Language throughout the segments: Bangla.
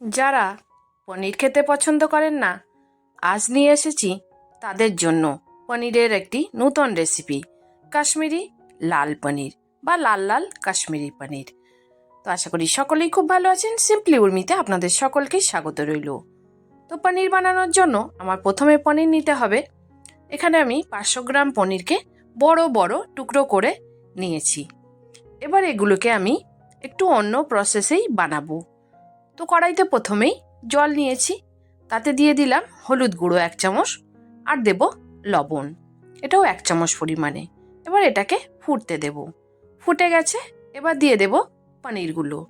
যারা পনির খেতে পছন্দ করেন না, আজ নিয়ে এসেছি তাদের জন্য পনিরের একটি নূতন রেসিপি কাশ্মীরি লাল পনির বা লাল লাল কাশ্মীরি পনির। তো আশা করি সকলেই খুব ভালো আছেন সিম্পলি উর্মিতে আপনাদের সকলকে স্বাগত রইল। তো পনির বানানোর জন্য আমার প্রথমে পনির নিতে হবে। এখানে আমি পাঁচশো গ্রাম পনিরকে বড় বড় টুকরো করে নিয়েছি। এবার এগুলোকে আমি একটু অন্য প্রসেসেই বানাবো। তো কড়াইতে প্রথমেই জল নিয়েছি। তাতে দিয়ে দিলাম হলুদ গুঁড়ো এক চামচ আর দেব লবণ। এটাও এক চামচ পরিমাণে। এবার এটাকে ফুটতে দেব। ফুটে গেছে, এবার দিয়ে দেব পনিরগুলো।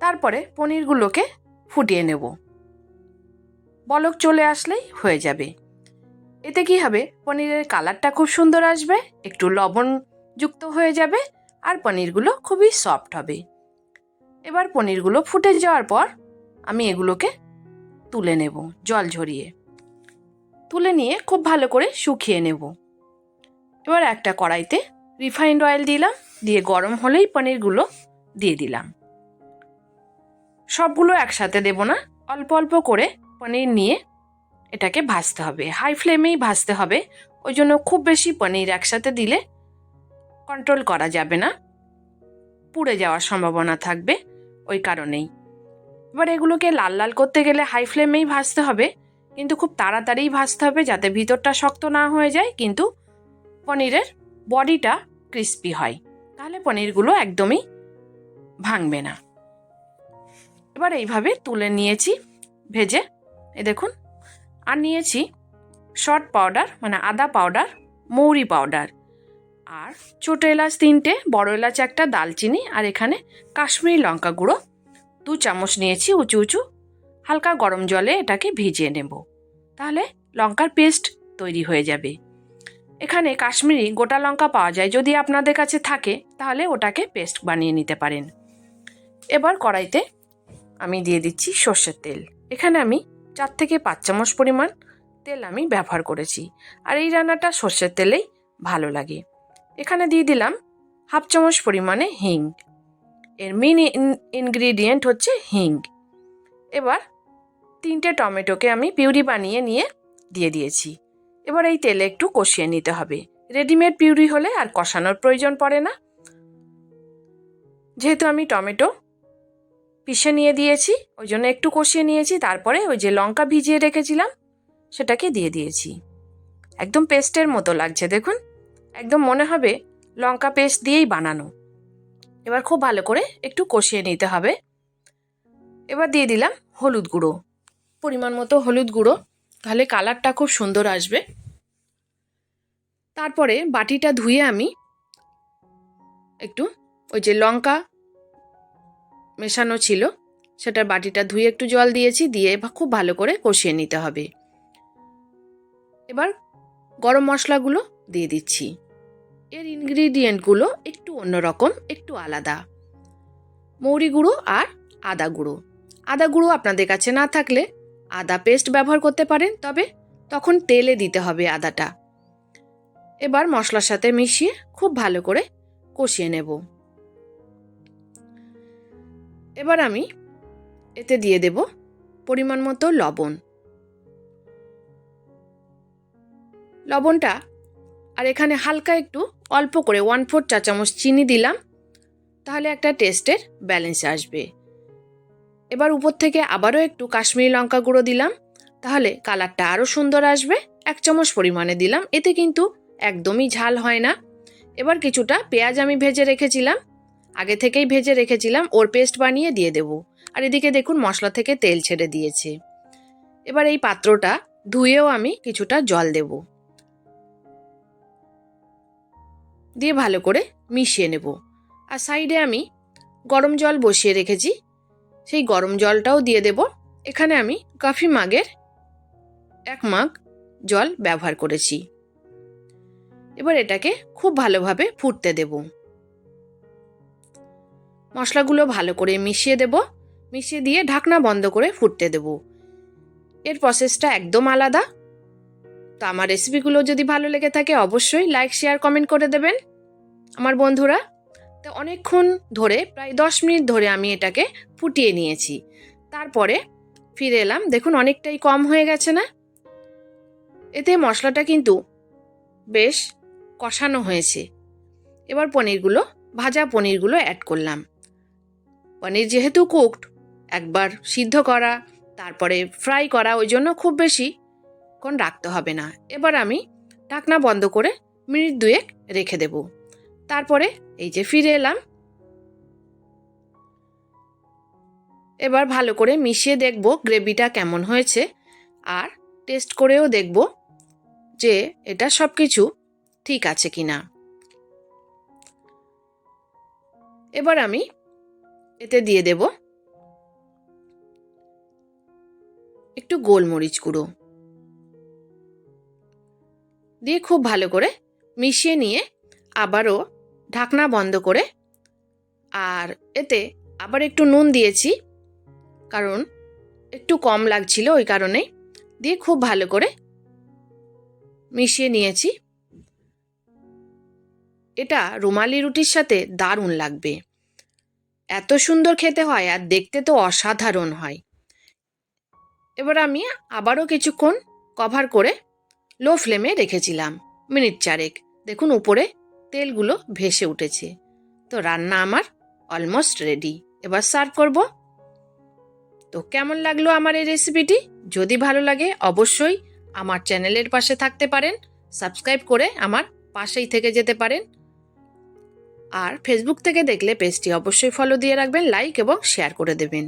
তারপরে পনিরগুলোকে ফুটিয়ে নেব। বলক চলে আসলেই হয়ে যাবে। এতে কি হবে? পনিরের কালারটা খুব সুন্দর আসবে, একটু লবণ যুক্ত হয়ে যাবে আর পনিরগুলো খুবই সফট হবে। এবার পনিরগুলো ফুটে যাওয়ার পর আমি এগুলোকে তুলে নেব, জল ঝরিয়ে। তুলে নিয়ে খুব ভালো করে শুকিয়ে নেব। এবার একটা কড়াইতে রিফাইন্ড অয়েল দিলাম, দিয়ে গরম হলেই পনিরগুলো দিয়ে দিলাম। সবগুলো একসাথে দেব না, অল্প অল্প করে পনির নিয়ে এটাকে ভাজতে হবে। হাই ফ্লেমেই ভাজতে হবে, ওই জন্য খুব বেশি পনির একসাথে দিলে কন্ট্রোল করা যাবে না, পুড়ে যাওয়ার সম্ভাবনা থাকবে। ওই কারণেই। এবার এগুলোকে লাল লাল করতে গেলে হাই ফ্লেমেই ভাজতে হবে। কিন্তু খুব তাড়াতাড়িই ভাজতে হবে যাতে ভিতরটা শক্ত না হয়ে যায়। কিন্তু পনিরের বডিটা ক্রিস্পি হয়। তাহলে পনিরগুলো একদমই ভাঙবে না। এবার এইভাবে তুলে নিয়েছি ভেজে। এ দেখুন, আর নিয়েছি শর্ট পাউডার মানে আদা পাউডার মৌরি পাউডার আর ছোটো এলাচ তিনটে, বড় এলাচ একটা, দালচিনি আর এখানে কাশ্মীরি লঙ্কা গুঁড়ো। দু চামচ নিয়েছি উঁচু উঁচু, হালকা গরম জলে এটাকে ভিজিয়ে নেব। তাহলে লঙ্কার পেস্ট তৈরি হয়ে যাবে। এখানে কাশ্মীরি গোটা লঙ্কা পাওয়া যায়, যদি আপনাদের কাছে থাকে, তাহলে ওটাকে পেস্ট বানিয়ে নিতে পারেন। এবার কড়াইতে আমি দিয়ে দিচ্ছি সর্ষের তেল। এখানে আমি চার থেকে পাঁচ চামচ পরিমাণ তেল আমি ব্যবহার করেছি। আর এই রান্নাটা সর্ষের তেলেই ভালো লাগে। এখানে দিয়ে দিলাম হাফ চামচ পরিমাণে হিং। এর মেন ইনগ্রিডিয়েন্ট হচ্ছে হিং। এবার তিনটে টমেটোকে আমি পিউরি বানিয়ে নিয়ে দিয়ে দিয়েছি। এবার এই তেলে একটু কষিয়ে নিতে হবে। রেডিমেড পিউরি হলে আর কষানোর প্রয়োজন পড়ে না। যেহেতু আমি টমেটো পিষে নিয়ে দিয়েছি, ওই জন্য একটু কষিয়ে নিয়েছি, তারপরে ওই যে লঙ্কা ভিজিয়ে রেখেছিলাম, সেটাকে দিয়ে দিয়েছি। একদম পেস্টের মতো লাগছে, দেখুন। একদম মনে হবে লঙ্কা পেস্ট দিয়েই বানানো। এবার খুব ভালো করে একটু কষিয়ে নিতে হবে। এবার দিয়ে দিলাম হলুদ গুঁড়ো। পরিমাণ মতো হলুদ গুঁড়ো, তাহলে কালারটা খুব সুন্দর আসবে। তারপরে বাটিটা ধুয়ে আমি একটু ওই যে লঙ্কা মেশানো ছিল, সেটার বাটিটা ধুয়ে একটু জল দিয়েছি, দিয়ে খুব ভালো করে কষিয়ে নিতে হবে। এবার গরম মশলাগুলো দিয়ে দিচ্ছি। এর ইনগ্রিডিয়েন্টগুলো একটু অন্যরকম একটু আলাদা। মৌরি গুঁড়ো আর আদা গুঁড়ো। আদা গুঁড়ো আপনাদের কাছে না থাকলে আদা পেস্ট ব্যবহার করতে পারেন, তবে তখন তেলে দিতে হবে আদাটা। এবার মশলার সাথে মিশিয়ে খুব ভালো করে কষিয়ে নেব। এবার আমি এতে দিয়ে দেব পরিমাণ মতো লবণ। লবণটা আর এখানে হালকা একটু অল্প করে ওয়ান ফোর চা চামচ চিনি দিলাম, তাহলে একটা টেস্টের ব্যালেন্স আসবে। এবার উপর থেকে আবারও একটু কাশ্মীরি লঙ্কা গুঁড়ো দিলাম, তাহলে কালারটা আরও সুন্দর আসবে। এক চামচ পরিমাণে দিলাম, এতে কিন্তু একদমই ঝাল হয় না। এবার কিছুটা পেঁয়াজ আমি ভেজে রেখেছিলাম, আগে থেকেই ভেজে রেখেছিলাম, ওর পেস্ট বানিয়ে দিয়ে দেব। আর এদিকে দেখুন মশলা থেকে তেল ছেড়ে দিয়েছে। এবার এই পাত্রটা ধুয়েও আমি কিছুটা জল দেব। দিয়ে ভালো করে মিশিয়ে নেব। আর সাইডে আমি গরম জল বসিয়ে রেখেছি। সেই গরম জলটাও দিয়ে দেব। এখানে আমি কফি মাগের এক মাগ জল ব্যবহার করেছি। এবার এটাকে খুব ভালোভাবে ফুটতে দেব। মশলাগুলো ভালো করে মিশিয়ে দেব। মিশিয়ে দিয়ে ঢাকনা বন্ধ করে ফুটতে দেব। এর প্রসেসটা একদম আলাদা। তো আমার রেসিপিগুলো যদি ভালো লেগে থাকে, অবশ্যই লাইক শেয়ার কমেন্ট করে দেবেন। আমার বন্ধুরা, তো অনেকক্ষণ ধরে, প্রায় দশ মিনিট ধরে আমি এটাকে ফুটিয়ে নিয়েছি। তারপরে ফিরে এলাম। দেখুন, অনেকটাই কম হয়ে গেছে না? এতে মশলাটা কিন্তু বেশ কষানো হয়েছে। এবার পনিরগুলো, ভাজা পনিরগুলো অ্যাড করলাম। পনির যেহেতু কুকড একবার সিদ্ধ করা, তারপরে ফ্রাই করা, ওই জন্য খুব বেশি কোন রাখতে হবে না। এবার আমি ঢাকনা বন্ধ করে মিনিট দুয়েক রেখে দেব। তারপরে এই যে ফিরে এলাম। এবার ভালো করে মিশিয়ে দেখব গ্রেভিটা কেমন হয়েছে আর টেস্ট করেও দেখব যে এটা সব কিছু ঠিক আছে কি না এবার আমি এতে দিয়ে দেব একটু গোলমরিচ গুঁড়ো। দিয়ে খুব ভালো করে মিশিয়ে নিয়ে আবারও ঢাকনা বন্ধ করে আর এতে আবার একটু নুন দিয়েছি, কারণ একটু কম লাগছিল ওই কারণে, দিয়ে খুব ভালো করে মিশিয়ে নিয়েছি। এটা রুমালি রুটির সাথে দারুণ লাগবে। এত সুন্দর খেতে হয় আর দেখতে তো অসাধারণ হয়। এবার আমি আবারও কিছুক্ষণ কভার করে লো ফ্লেমে রেখেছিলাম, মিনিট চারেক। দেখুন উপরে, তেলগুলো ভেসে উঠেছে। তো রান্না আমার অলমোস্ট রেডি এবার সার্ভ করব। তো কেমন লাগল আমার এই রেসিপিটি যদি ভালো লাগে, অবশ্যই আমার চ্যানেলের পাশে থাকতে পারেন সাবস্ক্রাইব করে আমার পাশেই থেকে যেতে পারেন। আর ফেসবুক থেকে দেখলে পেজটি অবশ্যই ফলো দিয়ে রাখবেন লাইক এবং শেয়ার করে দেবেন।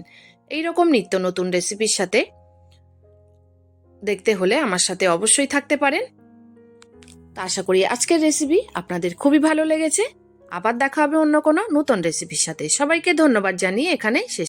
এই রকম নিত্য নতুন রেসিপির সাথে দেখতে হলে আমার সাথে অবশ্যই থাকতে পারেন। তো আশা করি আজকের রেসিপি আপনাদের খুবই ভালো লেগেছে। আবার দেখা হবে অন্য কোনো নতুন রেসিপির সাথে। সবাইকে ধন্যবাদ জানিয়ে এখানে শেষ